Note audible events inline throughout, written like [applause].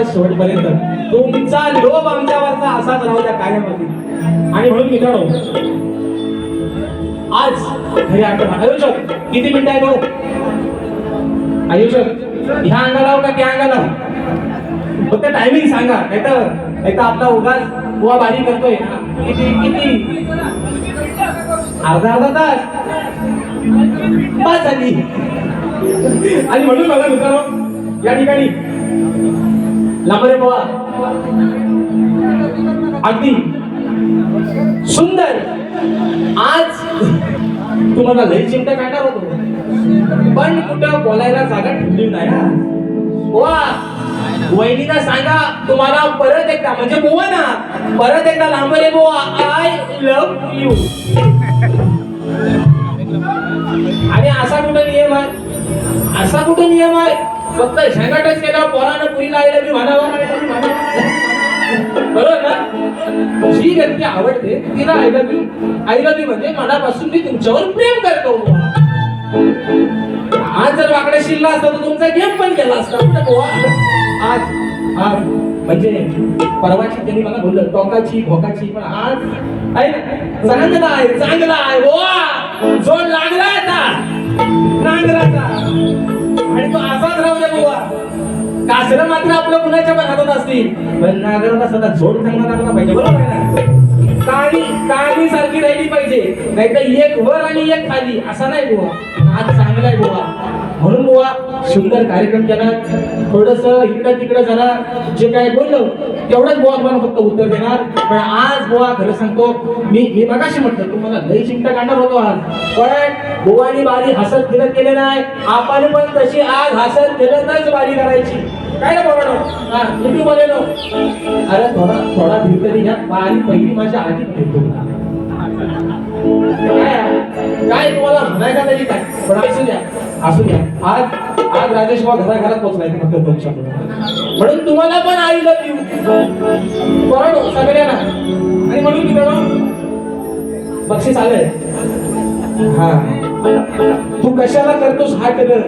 आणि शेवटपर्यंत. तुमचा लोभ आमच्यावरचा असाच राहू द्या कायममध्ये आणि म्हणून मित्रांनो आज घरी आठवण. आयोजक किती मिनिट आहे तो हो? ह्या अंगाला हो का त्या अंगाला? फक्त टायमिंग सांगा नाही तर नाही तर आपला उगाच बुवा बारी करतोय किती किती? अर्धा अर्धा तास. पाच झाली. आणि म्हणून बघा मित्रांनो या ठिकाणी लांबरे पवार अगदी. सुंदर. आज तुम्हाला लई चिंता काढणार होतो. पण कुठं बोलायला जागा ठेवली नाही वा वहिनीला सांगा तुम्हाला परत एकदा म्हणजे बोवा ना परत एकदा लांबरे बुवा आय लव यू आणि असा कुठं नियम आहे? असा कुठं नियम आहे? फक्त शेंगाटच केल्यावर पोरानं पुरीला आईला मी म्हणावं बरोबर ना? जी व्यक्ती आवडते तिला I love you I love you म्हणजे मनापासून मी तुमच्यावर प्रेम करतो. आज जर वाकडे शिरला असता तर तुमचा गेम पण केला असता. कुठं बुवा? आज आज म्हणजे परवाची त्यांनी मला बोललं टोकाची भोकाची पण आज आहे चांगला आहे चांगला आहे. जोड लागला आता. नांगराचा आणि तो असाच राहू द्या बुवा. कासरं मात्र आपलं कुणाच्या पण हातात असतील? पण नांगराला सदा झोड चांगला लागला पाहिजे बरोबर आहे ना? काळी काळी सारखी राहिली पाहिजे. नाहीतर एक वर आणि एक खाली असा नाही बुवा. आज चांगला आहे बुवा. म्हणून बुवा सुंदर कार्यक्रम केला. थोडस इकडं तिकडं जरा जे काय बोललो तेवढंच बुवा तुम्हाला फक्त उत्तर देणार. पण आज बुवा खरं सांगतो मी मी मगाशी म्हटलं तुम्हाला लई चिंता काढणार होतो आज. पण बुवानी बारी हसत फिरत केले नाही. आपण पण तशी आज हसत फिरतच बारी करायची. काय ना बोलणं हा तुम्ही बोलेलो. अरे थोडा थोडा धीर तरी घ्या. बारी पहिली माझ्या आधी फिरतो काय काय तुम्हाला म्हणायचं तरी काय? पण असू द्या. असू द्या. आज आज राजेश बाबा घराघरात पोहोचलाय फक्त दोन शब्द. म्हणून तुम्हाला पण आई लव्ह यू बरोबर सगळ्यांना आणि म्हणून मित्रांनो बक्षीस आलंय. हा. तू कशाला करतोस हा कलर?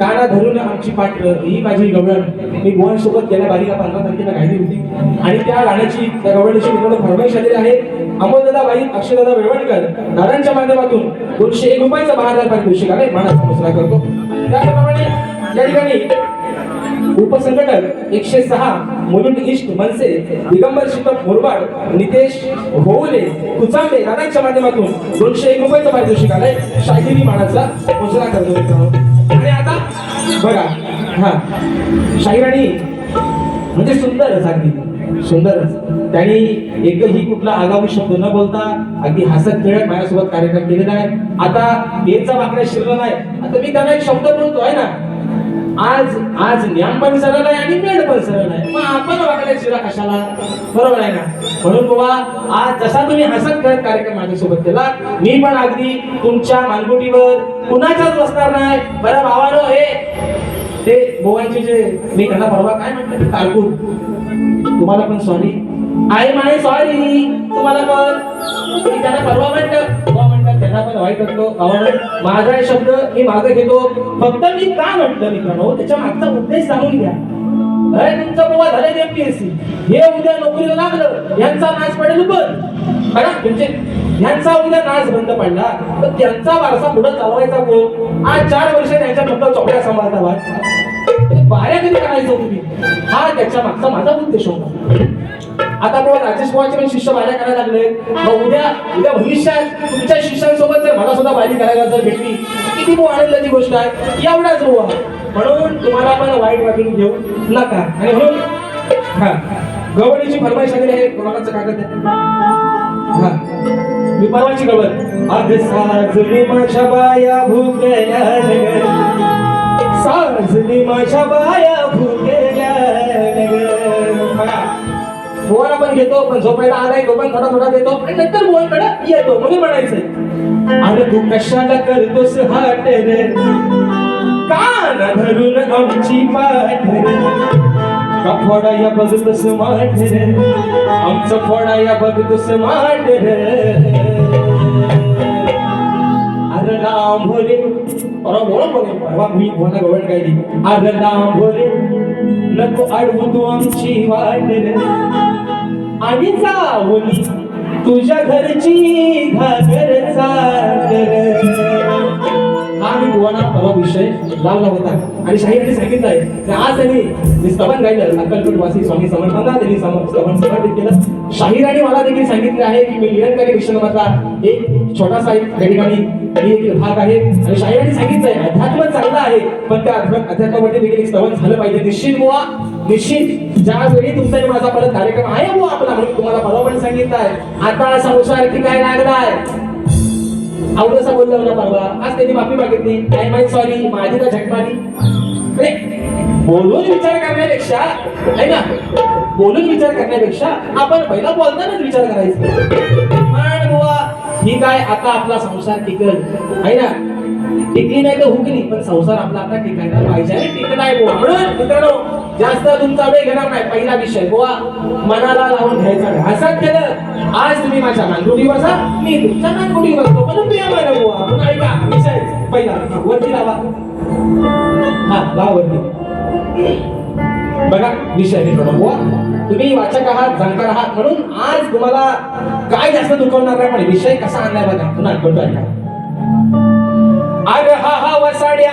काना धरून आमची पाठ ही माझी गवळण. मी गोवन सोबत गेल्या बारीला पंधरा तारखेला गायली होती. आणि त्या गाण्याची त्या गवळणीची मित्रांनो फरमाईश आलेली आहे. अमोलदादा बाई अक्षयदादा वेवणकर नारायणच्या माध्यमातून दोनशे एक रुपयाचा हजार पारितोषिक दिवशी आले मानाचा मुसरा करतो. त्याचप्रमाणे या ठिकाणी उपसंघटक एकशे सहा मुलुंड ईस्ट मनसे दिगंबर शिकप मुरबाड नितेश होवले कुचांबे नारायणच्या माध्यमातून दोनशे एक रुपयाचा पारितोषिक आलंय शाहिरी मानाचा मुजरा करतो मित्रांनो. आणि आता बघा हा शाहिराणी म्हणजे सुंदर अगदी सुंदर. त्यांनी एकही कुठला आगामी शब्द न बोलता अगदी हसत खेळत माझ्यासोबत कार्यक्रम केलेला आहे. आता तेचा वाकड्या शिरला नाही आता मी त्यांना एक शब्द बोलतो आहे ना? आज आज ज्ञान पण सरळ आहे आणि मेड पण सरळ आहे. मग आपण वाकड्या शिरा कशाला? बरोबर आहे ना? म्हणून बाबा आज जसा तुम्ही हसत खेळत कार्यक्रम माझ्यासोबत केला मी पण अगदी तुमच्या मानगुटीवर कुणाच्याच बसणार नाही. बरं भावानो हे ते गोवांचे जे मी त्यांना परवा काय म्हटलं कारकून तुम्हाला पण सॉरी आई माय सॉरी तुम्हाला पण. मी त्यांना परवा म्हणत म्हणतात त्यांना पण वाईट वाटतो भावानं माझा हे शब्द मी मागे घेतो. फक्त मी का म्हटलं मित्रांनो? त्याच्या मागचा उद्देश सांगून घ्या. अरे तुमचं बुवा झाले एमपीएससी हे उद्या नोकरीला लागलं. यांचा नाच पडेल बंद म्हणजे यांचा उद्या नाच बंद पडला. तर त्यांचा वारसा पुढे चालवायचा कोण? आज चार वर्ष त्यांच्या फक्त चौकड्या सांभाळता बाऱ्या कधी करायचं तुम्ही? हा त्याच्या मागचा माझा उद्देश होता. आता बघा राजेश पवारचे पण शिष्य बाऱ्या करायला लागले. मग उद्या उद्या भविष्यात तुमच्या शिष्यांसोबत जर मला सुद्धा बारी करायला जर भेटली किती मग आनंदाची गोष्ट आहे? एवढाच हो म्हणून तुम्हाला पण वाईट वाटून घेऊ नका. आणि म्हणून हा गवळीची फरमाईश आलेली आहे कोणाचं कागद द्या. हा मी परवाची गवत अग साजली माझ्या बाया भुकेल्या साजली माझ्या बाया भुकेल्या नगर. पण घेतो पण झोपायला आलाय तो पण थोडा थोडा देतो. आणि नंतर बोलकडे येतो म्हणून म्हणायचंय अरे तू कशाला करतोस हाट रे कान धरून आमची पाठ रे या फोडाया बघतोस माठ रे आमचं फोडाया बघतोस माठ रे अरे डांबरे परवा बोला बोले परवा मी कोणा गवण गायली अग डांबरे नको अडवू तू आमची वाट. आणि जाऊनी तुझ्या घरची घागर चाकर. मी बुवाना परवा विषय लावला होता आणि शाहीने सांगितलं आहे की आज त्यांनी मी स्तवन गायलं अक्कलकोटवासी स्वामी समर्थांना त्यांनी सम- स्तवन समर्पित केलं. शाहिराने मला देखील सांगितले आहे की मी निरंकारी मिशनमधला एक छोटासा एक त्या ठिकाणी एक भाग आहे. आणि शाहिराने सांगितलंय अध्यात्म चांगलं आहे पण त्या अध्यात्मामध्ये देखील एक स्तवन झालं पाहिजे. निश्चित बुवा निश्चित. ज्यावेळी तुमचा माझा परत कार्यक्रम आहे बुवा आपला म्हणून तुम्हाला परवा पण सांगितलं आहे. आता संसार की काय लागलाय. आवडसा बोलला मला परवा आज त्यांनी माफी मागितली. आय माय सॉरी माझी का झटमारी. बोलून विचार करण्यापेक्षा आहे ना? बोलून विचार करण्यापेक्षा आपण पहिला बोलतानाच विचार करायचा. पण बुवा ही काय आता आपला संसार टिकल. आहे ना? टिकली नाही तर हुकली पण संसार आपला आता टिकायला पाहिजे. आणि टिकलाय बुवा. म्हणून मित्रांनो जास्त तुमचा वेळ घेणार नाही. पहिला विषय बुवा मनाला लावून घ्यायचा नाही. केलं आज तुम्ही माझ्या मानगुडी बसा मी तुमच्या मानगुडी बसतो. पण प्रिय मानव बुवा. पुन्हा ऐका विषय पहिला वरती लावा. हा लावा वरती. बघा विषय मित्रांनो बुवा. तुम्ही वाचक आहात जाणकार आहात म्हणून आज तुम्हाला काय जास्त दुखवणार नाही पण विषय कसा आणलाय बघा. पुन्हा आठवतो ऐका. अरे हा हा वसाड्या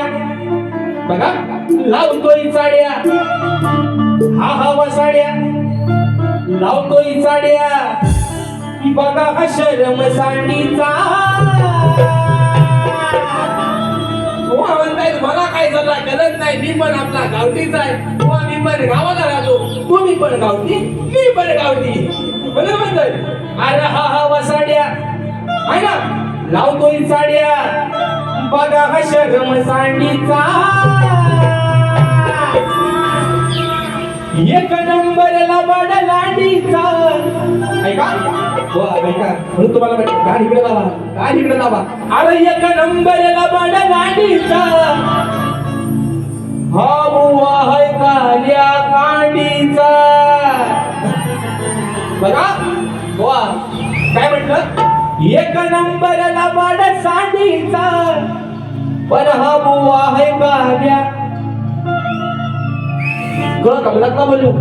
बघा लावतोय चाड्या हा हा वसाड्या लावतोय चाड्या बघा हा शरम सांडीचा. बुवा म्हणतायत, मला काय झाला. गरज नाही मी पण आपला गावठीच आहे. हो, बुवा मी पण गावाला राहतो. तुम्ही पण गावठी मी पण गावठी. बरोबर म्हणताय अरे हा हा वसाड्या आहे ना? लावतोय चाड्या बघा हा शरम सांडीचा. एक नंबर लबाड लांडीचा. ऐका. वा ऐका. म्हणून तुम्हाला माहिती, गाड इकडे लावा गाड इकडे लावा. अरे एक नंबर लबाड लांडीचा. हा बुवा है काल्या कांडीचा. बघा. पण हा बुवा है काल्या ग कमलातला बोलू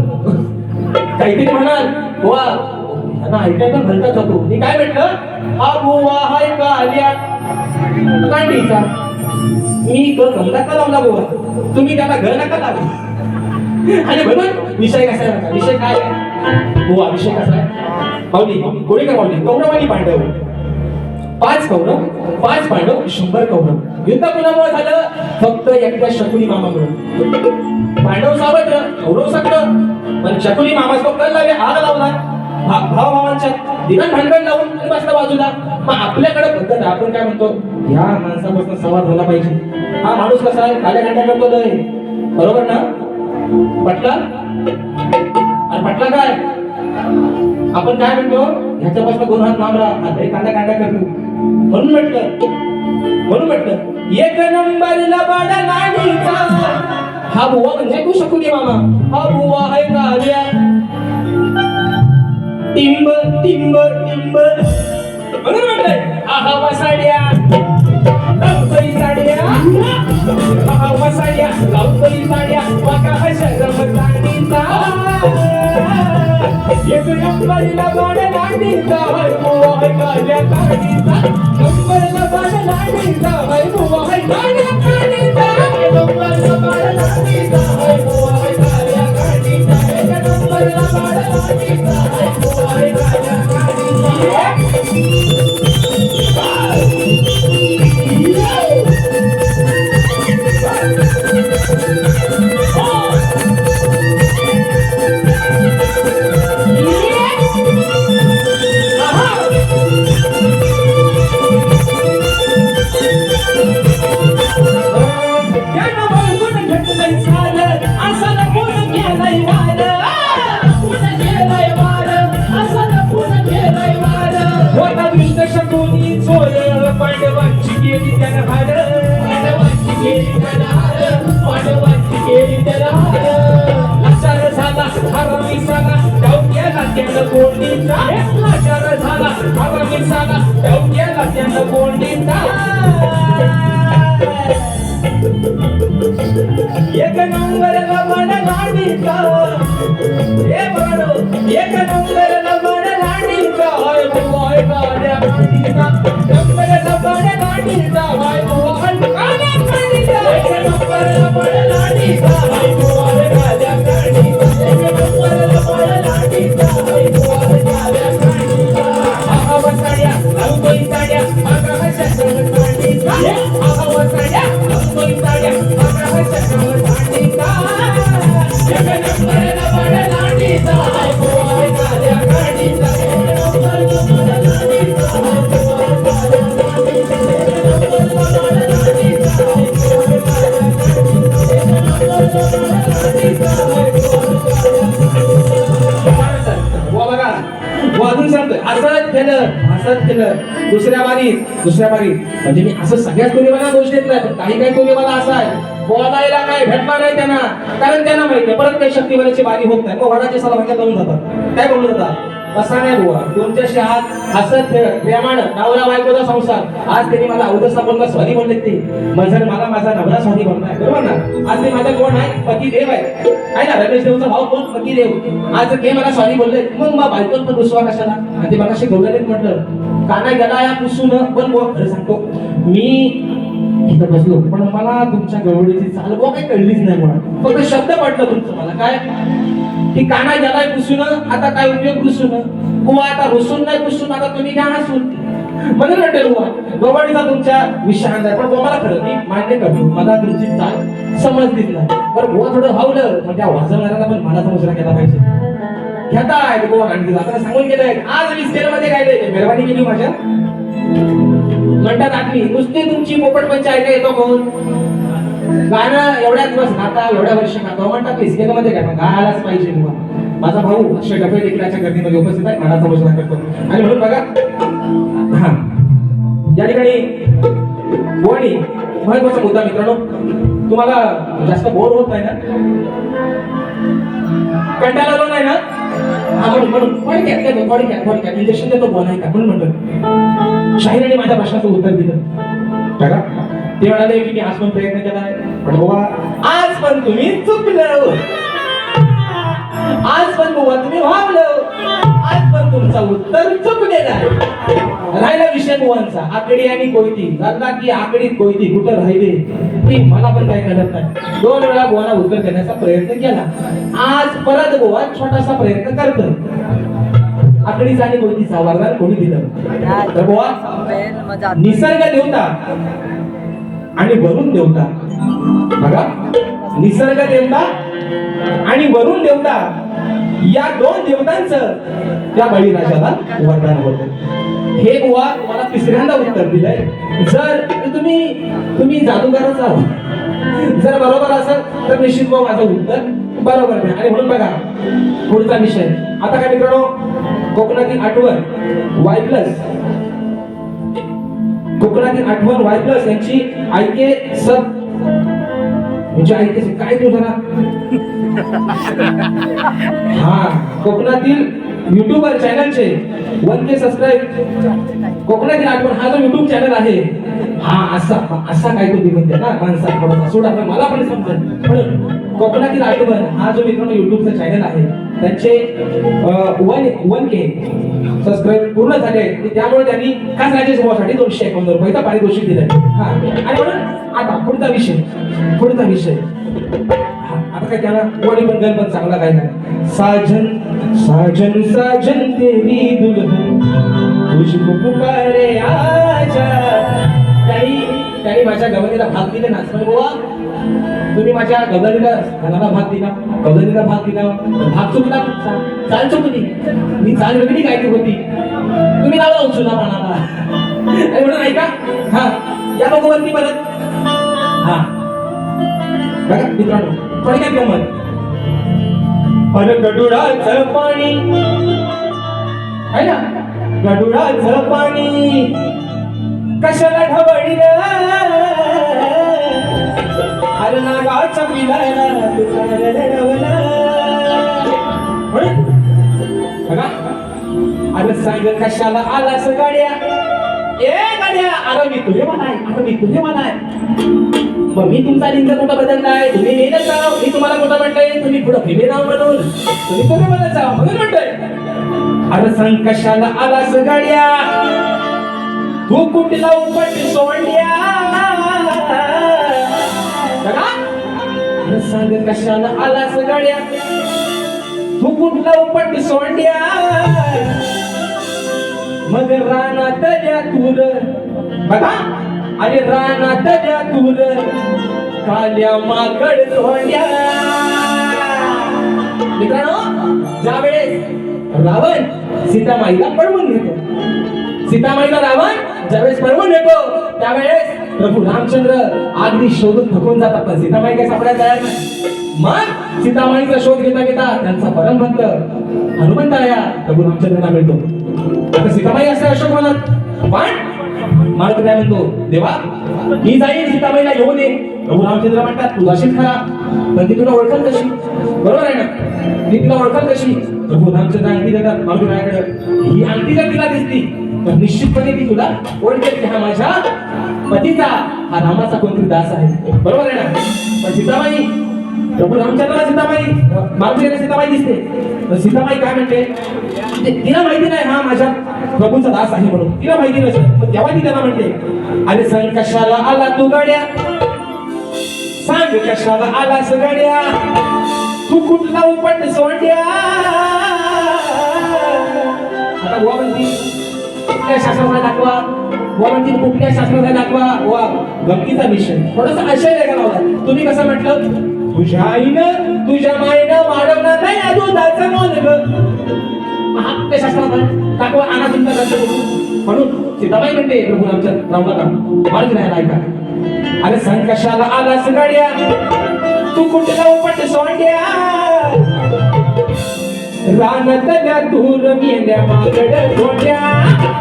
काहीतरी म्हणाल. वा. त्यांना ऐकायला भलताच होतो मी काय म्हटलं? हा बुवा हाय का आल्या कांडीचा मी ग कमलातला लावला बुवा. तुम्ही त्याला घर नका लावू. आणि म्हणून विषय कसा आहे? विषय काय आहे? बुवा विषय कसा आहे? माऊली कोणी का माऊली? कौरव आणि पांडव. पाच कौरव पाच पांडव शंभर कौरव. युद्ध कुणामुळे झालं फक्त एकट्या शकुनी मामामुळे पांडव सावत्र कौरव सत्र पण शकुनी मामाचा कल लागे आग लावला. भा- भाव भावांच्या दिवस भांडण लावून बसला बाजूला. मग आपल्याकडे पद्धत आपण काय म्हणतो ह्या माणसापासून संवाद झाला पाहिजे. हा माणूस कसा आहे? काल्या घंटा करतो दय बरोबर ना? पटला? आणि पटला काय? आपण काय म्हणतो? ह्याच्यापासून दोन हात लांब राहा. आता कांदा कांदा करतो. म्हणून म्हटलं. म्हणून म्हटलं. एक नंबरला बाडा नाडीचा हा बुवा म्हणजे तू शकू दे मामा. हा बुवा आहे काव्या टिंब टिंब टिंब. म्हणून म्हटलंय हा हा वसाड्या लावतोय साड्या हा हा लावतोय साड्या शरम साडीचा एक नंबरला बाड लाडीचा हाय काल्या काडीचा नंबरला बाड लाडीचा हाय काल्या काडीचा नंबरला बाड लाडीचा हाय लांडीचा असंच केलं असंच केलं दुसऱ्या बारी दुसऱ्या बारी. म्हणजे मी असं सगळ्याच तुम्ही दोष देत नाही पण काही काही तुम्ही मला असं आहे बोलायला काय भेटणार नाही त्यांना. कारण त्यांना माहिती परत काही शक्तिवराची बारी होत नाही. मग वडाचे सला भाग्यात जाऊन जातात. काय बोलून जातात? असा नाही बुवा. तुमच्याशी आज हसत खेळत प्रेमानं नवरा बायकोचा संसार. आज त्यांनी मला अवधसा बोलला सॉरी बोलले ते. म्हणजे मला माझा नवरा सॉरी बोललाय बरोबर ना? आज ते माझा कोण आहे? पती देव आहे. आहे ना? रमेश देवचा भाऊ कोण? पती देव. आज ते मला सॉरी बोलले. मग मग बायकोन पण दुसवा कशाला? आणि ते मला शिकवलेलं म्हटलं. काना गेला या पुसून. पण बुवा खरं सांगतो मी इथं बसलो. पण मला तुमच्या गवळीची चाल बुवा काही कळलीच नाही म्हणा फक्त शब्द पडलं तुमचं मला. काय? की काना गेलाय पुसून आता काय उपयोग पुसून? बुवा आता रुसून नाही पुसून आता तुम्ही घ्या हसून. मला म्हटलं बुवा गोवाडीचा तुमच्या विषयांचा आहे? पण बुवा खरं मी मान्य करतो मला तुमची चाल समजलीच नाही. पण गोवा थोडं हावलं मग त्या वाजवणाऱ्याला पण मला समजला केला पाहिजे. घेता घेताय गोवा गांधी आता सांगून गेलंय आज मी स्केल मध्ये काय मेहरबानी केली हो माझ्या. म्हणतात आठवी नुसती तुमची पोपट पंचायत येतो कोण? गाणं एवढ्या दिवस गाता एवढ्या वर्ष गाता हो, म्हणता प्लीज गेलं मध्ये काय गायलाच पाहिजे तुम्हाला. माझा भाऊ अक्षय डफे देखील गर्दीमध्ये उपस्थित आहे मनाचा समजला करतो. आणि म्हणून बघा या ठिकाणी बोणी महत्त्वाचा मुद्दा मित्रांनो तुम्हाला जास्त बोर होत नाही ना? कंटाळा पण आहे ना? हा म्हणून म्हणून. थोडक्यात देतो थोडक्यात थोडक्यात इंजेक्शन देतो बोल का म्हणून म्हणतो. शाहिराने माझ्या प्रश्नाचं उत्तर दिलं. बघा. ते म्हणाले की मी आज पण प्रयत्न केलाय पण बाबा आज पण तुम्ही चुकलं. आज पण बाबा तुम्ही भावलं आज पण तुमचा उत्तर चुकलेला आहे. राहिला विषय बुवांचा. आकडी आणि कोयती. झाला की आकडीत कोयती कुठं राहिले? ती मला पण काय कळत नाही. दोन वेळा बुवाला उत्तर देण्याचा प्रयत्न केला. आज परत बुवा छोटासा प्रयत्न करतो आकडीचा आणि कोयतीचा वरदान कोणी दिलं? तर बुवा निसर्ग देवता. आणि वरुण देवता. बघा निसर्ग देवता आणि वरुण देवता. या दोन देवतांचं त्या बळीराजाला वरदान होतं. हे बुवा तुम्हाला तिसऱ्यांदा उत्तर दिलंय. जर तुम्ही तुम्ही जादूगारच आहात. जर बरोबर असाल तर निश्चित बुवा माझं उत्तर बरोबर नाही आणि म्हणून बघा पुढचा विषय. आता काय मित्रांनो कोकणातील आठवण वाय प्लस कोकणातील आठवण वाय प्लस यांची ऐके सब म्हणजे ऐके काय तू जरा? हा कोकणातील युट्यूबर चॅनलचे वन के सबस्क्राईब कोकणातील आठवण हा जो युट्यूब चॅनल आहे हा असा असा काय तुम्ही म्हणते ना माणसा थोडासा सोडा मला पण समजेल. पण कोकणातील आठवण हा जो मित्रांनो युट्यूबचा चॅनल आहे त्यांचे वन वन के सबस्क्राईब पूर्ण झाले आहेत. त्यामुळे त्यांनी खास राज्यसभासाठी दोनशे एकावन्न रुपयाचा पारितोषिक दिलं. हा. आणि म्हणून आता पुढचा विषय पुढचा विषय. आता काय त्याला कोणी पण गणपत चांगला काय नाही. साजन साजन साजन तेरी दुल्हन तुझको पुकारे आजा? काही माझ्या गवळीला भाग दिले ना. बुवा तुम्ही माझ्या गवळीला घराला भाग दिला. गवळीला भाग दिला. भाग चुकला चाल चुकली. मी चाल वेगळी काय होती. तुम्ही लावला उचलला पानाला आणि [laughs] म्हणून ऐका हा. या बघू वरती परत. हा. बघा मित्रांनो. थोडक्यात गंमत अरे गडुडाचं पाणी. आहे ना? गडुडाचं पाणी. कशाला ढवळीलं अरे नागाचा पिलाला अरे सांग कशाला आलास गाड्या? ए गाड्या अरे मी तुझे म्हणाय अरे मी तुझे म्हणाय. मग मी तुमचा लिंग कुठं बदललाय? तुम्ही मेलच नाव मी तुम्हाला कुठं म्हणतोय? तुम्ही पुढं फिमे राव म्हणून. तुम्ही कुठे बदल जावा म्हणून म्हणतोय. अरे सांग कशाला आलास गाड्या? तू कुठला उपट बघा अरे सांग कशाला आलास गाड्या तू कुठला उपट सोंड्या मग रानात द्या तूर. बघा अरे रानात द्या तूर. काल्या माकड तोंड्या मित्रांनो ज्यावेळेस रावण सीतामाईला पळवून घेतो सीतामाईला रावण ज्यावेळेस पळवून येतो त्यावेळेस प्रभू रामचंद्र अगदी शोधून थकून जातात. पण सीतामाई काही सापडायला तयार नाही. मग सीतामाईचा शोध घेता घेता त्यांचा परमभक्त हनुमंताया प्रभू रामचंद्रांना मिळतो आता सीतामाई असते अशोक म्हणत पण मार्ग काय म्हणतो देवा मी जाईन सीतामाईला येऊन ये प्रभू रामचंद्र म्हणतात तू जाशील खरा पण ती तुला ओळखल कशी? बरोबर आहे ना ती तुला ओळखल कशी? प्रभू रामचंद्र अंगठी देतात मारुती माझ्याकडे ही अंगठी जर तिला दिसली तर निश्चितपणे मी तुला ओळखेल हा माझ्या पतीचा हा रामाचा कोणतरी दास आहे. बरोबर आहे ना? पण सीतामाई प्रभू रामचंद्राला सीताबाई मारुतीला सीताबाई दिसते. तर सीतामाई काय म्हणते? तिला माहिती नाही हा माझ्या प्रभूचा दास आहे म्हणून. तिला माहिती नसेल पण तेव्हा ती त्यांना म्हणते. अरे सांग कशाला आला तू गाड्या? सांग कशाला आलास गाड्या? तू कुठला उपट सोंड्या? आता गोवा म्हणती कुठल्या शास्त्राला दाखवा? बुवा कुठल्या शास्त्राला दाखवा? वा गमतीचा विषय. थोडासा आशय वेगळा होता तुम्ही कसं म्हटलं? तुझ्या आईनं तुझ्या माईनं वाढवणार नाही अजून दाचा नोंद ग. महात्म्य शास्त्रात दाखवा आणा तुमचा ग्रंथ म्हणून सीताबाई म्हणते प्रभू आमच्या रावणाला मार्ग नाही ऐका अरे संकशाला कशाला आलास गाड्या तू कुठला उपट सोंड्या रानतल्या दूर मेल्या मागड गोड्या.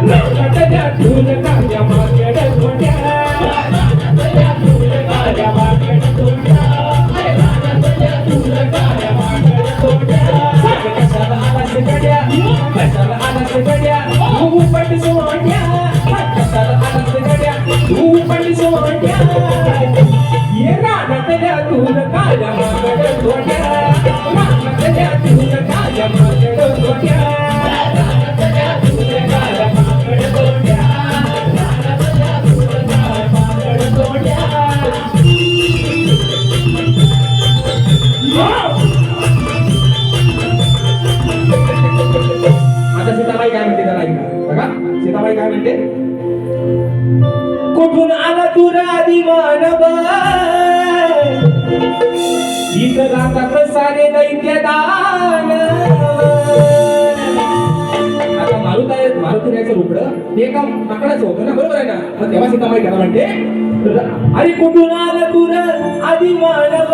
रानतल्या दूर काल्या मागड गोड्या. Thank you. आता सीताबाई काय म्हणते त्याला ऐका. बघा सीताबाई काय म्हणते? कुठून आला तुरा आधी मानव इथं राहतात सारे दैत्य दान. आता मारुत आहे मारुती यायचं रुपडं. ते एका माकडाचं होतं ना बरोबर आहे ना? मग तेव्हा सीतामाई त्याला म्हणते अरे कुठून आला तुरा आधी मानव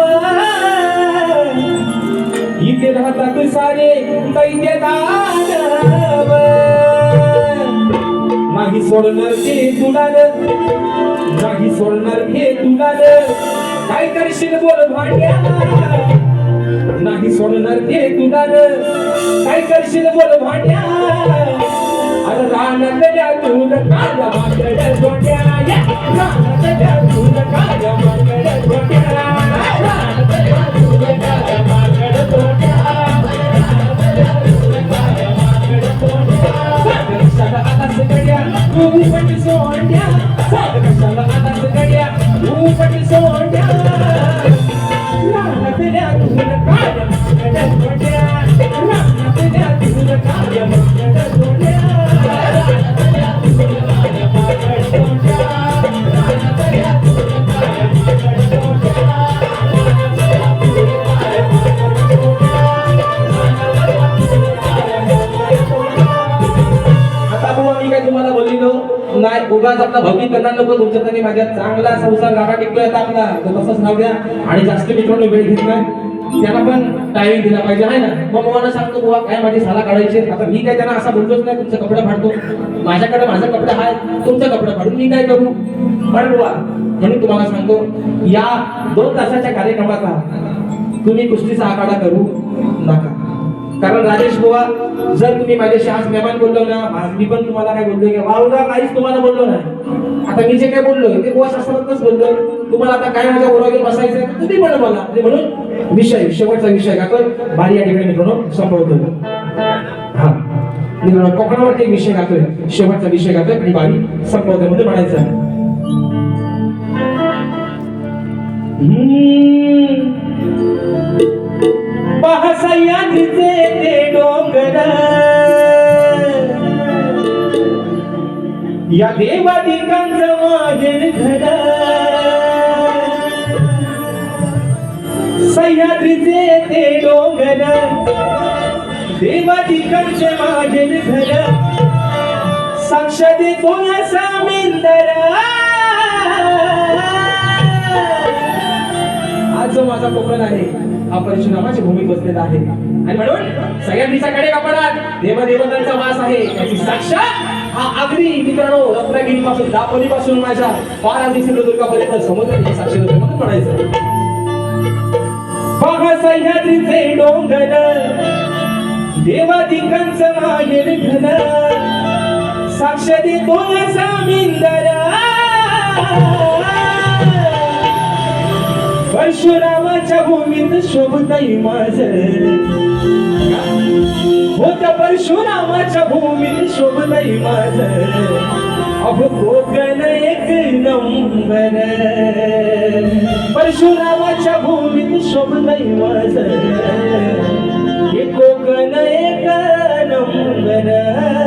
इथे राहतात सारे दैत्य दानव नाही सोडणार ते तुला नाही सोडणार हे तुला काय करशील बोल भांड्या? नाही सोडणार ते तुला काय करशील बोल भांड्या? अरे रानातल्या तुल काळ्या माकडे जोड्या या, रानातल्या तुल काळ्या माकडे जोड्या रानातल्या तुल आपला तो तसंच द्या. आणि जास्त मित्रांनो वेळ घेत नाही. त्यांना पण टायमिंग दिला पाहिजे आहे ना? मग मुलांना सांगतो बुवा काय माझी साला काढायची आता मी काय त्यांना असा बोलतोच नाही तुमचा कपडा फाडतो. माझ्याकडे माझा कपडा आहेत तुमचा कपडा फाडून मी काय करू? पण बुवा म्हणून तुम्हाला सांगतो या दोन तासाच्या कार्यक्रमाचा तुम्ही कुस्तीचा आखाडा करू नका. कारण राजेश बुवा जर तुम्ही माझ्याशी आज मेहमान बोललो ना आज मी पण तुम्हाला काय बोललो की वावगा काहीच तुम्हाला बोललो नाही. आता मी जे काय बोललोय ते गोवा शास्त्रातच बोललोय तुम्हाला आता काय माझ्या बरोबर बसायचं तुम्ही पण बघा आणि म्हणून विषय शेवटचा विषय का भारी या ठिकाणी मित्रांनो संपवतो. हा. मित्रांनो कोकणावरती एक विषय गातोय. शेवटचा विषय गातोय आणि बारी संपवतोय म्हणजे म्हणायचं आहे. हम्म. पहा ते डोंगर. या देवादिकांचं वाजन घर सह्याद्रीचे ते डोंगर देवादिकांचे वाजन घर साक्ष देतो या सामिंदर. आज जो माझा कोकण आहे. हा परशुरामाची भूमी बसलेला आहे. आणि म्हणून सह्याद्रीच्या कडे कपडात देवदेवतांचा वास आहे. त्याची साक्षात हा अगदी मित्रांनो रत्नागिरी पासून दापोली पासून माझ्या पार अगदी सिंधुदुर्गापर्यंत समुद्र साक्षी होते म्हणायचं पहा सह्याद्रीचे डोंगर देवादिकांचं माहेर घन साक्ष देतो या परशुरामाच्या भूमीत शोभताई माझ. होत्या परशुरामाच्या भूमीत शोभताई माझ. अहो कोकण एक नंबर. परशुरामाच्या भूमीत शोभताई माझ. हे कोकण एक नंबर.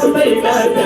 说没感觉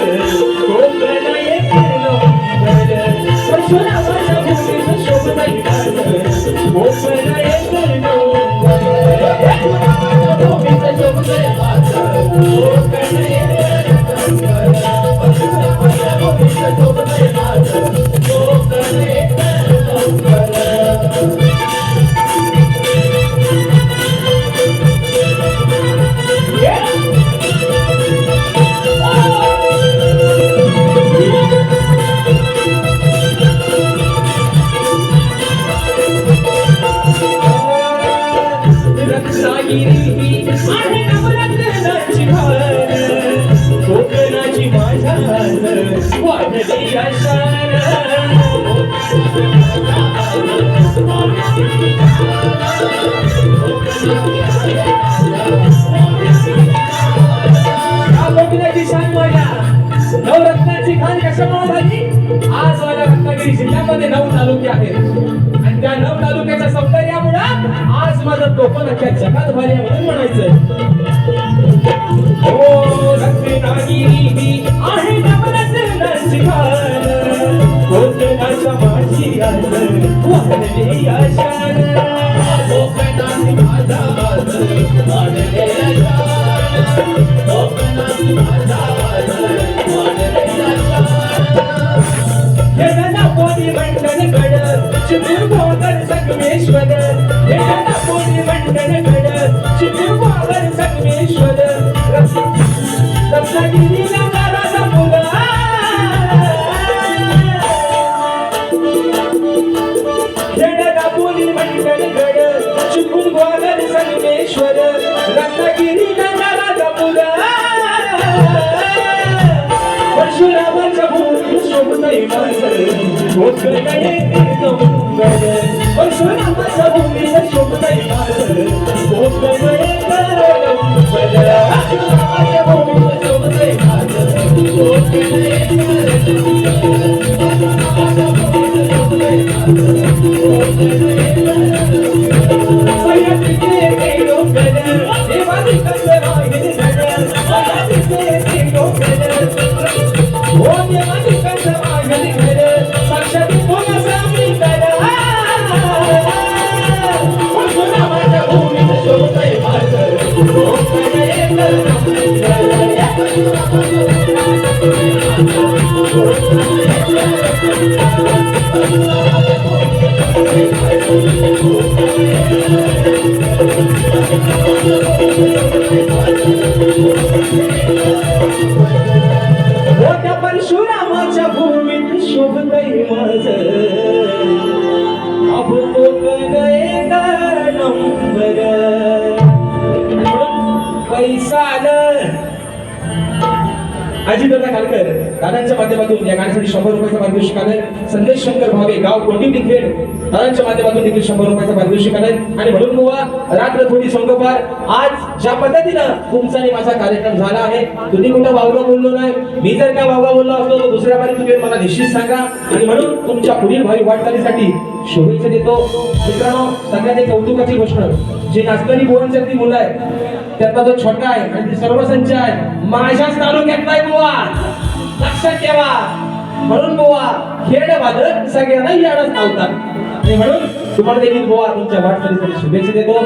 नवरत्नाची खान कशामुळे झाली आज माझ्या रत्नागिरी जिल्ह्यामध्ये नऊ तालुके आहेत. आणि त्या नऊ तालुक्याच्या सौंदर्यामुळं आज माझं कोकण अख्ख्या जगात भारी म्हणून म्हणायचं हो रत्नागिरी आहे कोकणाच्या माझी आज वाढली माझा माझा कोणी मंडन चिमूर संगमेश्वर. कोणी मंडन चिमूर संगमेश्वर. रत्नागिरीला दादा खालकर दादांच्या माध्यमातून या गाण्यासाठी शंभर रुपयाचा पारितोषिक आलाय. संदेश शंकर भावे गाव कोंडिवली खेड दादांच्या माध्यमातून देखील शंभर रुपयाचा पारितोषिक आलाय. आणि म्हणून बुवा रात्र थोडी संगोपार. आज ज्या पद्धतीनं तुमचा आणि माझा कार्यक्रम झाला आहे तुम्ही कुठं वावगा बोललो नाही मी जर का वावगा बोललो असतो तर दुसऱ्या बारी तुम्ही मला निश्चित सांगा. आणि म्हणून तुमच्या पुढील भावी वाटचालीसाठी शुभेच्छा देतो. मित्रांनो सगळ्यात एक कौतुकाची गोष्ट जी नाचकरी बोरांच्यातली मुलं आहे त्यातला जो छोटा आहे आणि ते सर्व संच आहे माझ्याच तालुक्यातला आहे बुवा. लक्षात ठेवा. म्हणून बुवा खेड वादक सगळ्यांना याडच लावतात. आणि म्हणून तुम्हाला देखील बुवा तुमच्या वाटचालीसाठी शुभेच्छा देतो.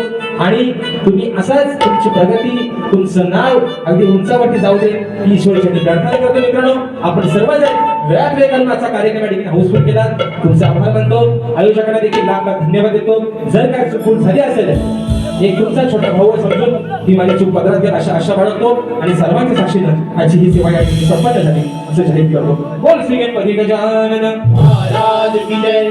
आणि तुम्ही असाच तुमची प्रगती तुमचं नाव अगदी उंचावरती जाऊ दे. ही ईश्वरासाठी प्रार्थना करतो मित्रांनो. आपण सर्वजण वेळात वेळ कार्यक्रम या ठिकाणी हाऊसफुल केला. तुमचे आभार मानतो. आयोजकांना देखील लाख लाख धन्यवाद देतो. जर काय चुकून झाली असेल एक तुमचा छोटा भाऊ समजून ही माझी चूक पदरात घेत अशा आशा बाळगतो आणि सर्वांचे साक्षी आजची ही सेवा या ठिकाणी संपन्न झाली. असं जाहीर करतो. बोल श्री गजानन महाराज की जय.